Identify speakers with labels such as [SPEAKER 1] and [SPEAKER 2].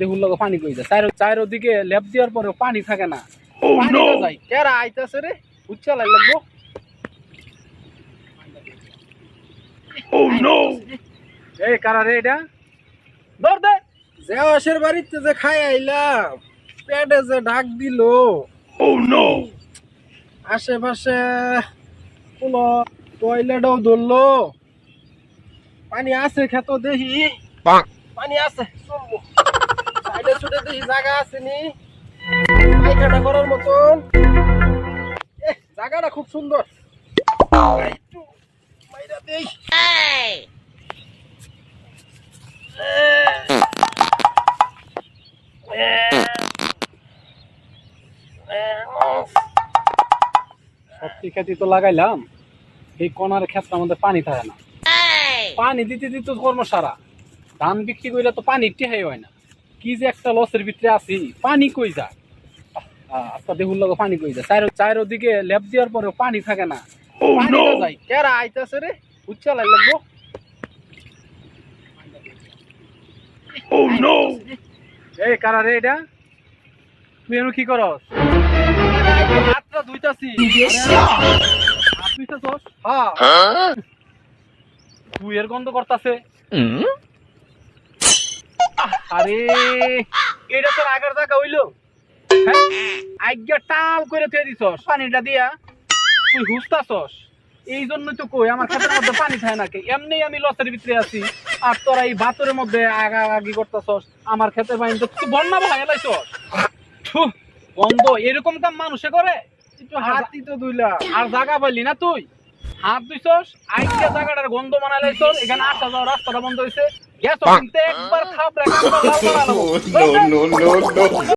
[SPEAKER 1] দেখুন লোক পানি কই যায় চার চার দিকে লেপ দেওয়ার পরে পানি থাকে না। পানি যায়। কেরা আইতাছে রে? উচ্চা লাগ লাগবো এই কারা রে এটা? ধর দে।
[SPEAKER 2] দেওয়াসের বাড়িতে যে খাই আইলাম পেটে যে ডাক দিল। আশেপাশে কোনো টয়লেটও ধরলো। পানি আছে খেত দেখি পানি আছে চলবো ছুটে দেখি জায়গা আছে নি পায়খানা করার মতন। জায়গাটা খুব সুন্দর। একটু মাইরা দেই।
[SPEAKER 1] সত্যি খেতে তো লাগাইলাম। এই কোনার ক্ষেত্রে আমাদের পানি থাকে না। পানি দিতে দিতে তো কর্ম সারা ধান বিক্রি করলে তো পানি টেহাই হয় না। কি যে একটা লসের ভিতরে আছি পানি কই যায়? আচ্ছা দেখুন লোক পানি কই যায়? চার চার দিকে লেপ দেওয়ার পরে পানি থাকে না। পানি যায়।
[SPEAKER 2] কেরা আইতাছে রে?
[SPEAKER 1] উচ্চা লাগ লাগবো। এই কারা রে এটা? তুই এনু কি করস? হাতটা ধুইতাছি। ধুইতাছস
[SPEAKER 2] হ্যাঁ।
[SPEAKER 1] তুই এর গন্ধ করতাছে। আরে এটা তোর আগের জায়গা হইল? হ্যাঁ? আজ্ঞা টাল করে থুয়ে দিছস। পানিটা দিয়া। তুই হুসতাছস। এই জন্যই তো কই আমার ক্ষেতের মধ্যে পানি থাকে নাকি এমনি আমি লসের ভিতরে আছি। আর তোরা এই ভাতরের মধ্যে আগা আগি করতেছস। আমার ক্ষেতের পানি তো তুই বন্যা ভাই এলাইছস। থু, গন্ধ এরকম কাম মানুষে করে? একটু
[SPEAKER 2] হাত তো দুইলা
[SPEAKER 1] আর জায়গা পাইলি না তুই? হাত ধুইছস আইডিয়া জায়গাটার গন্ধ মানাইলাইছস। এখানে আসা যাওয়া রাস্তাটা বন্ধ হইছে গ্যাস কিন্তু একবার খাপ রেখে
[SPEAKER 3] no, no, no, no.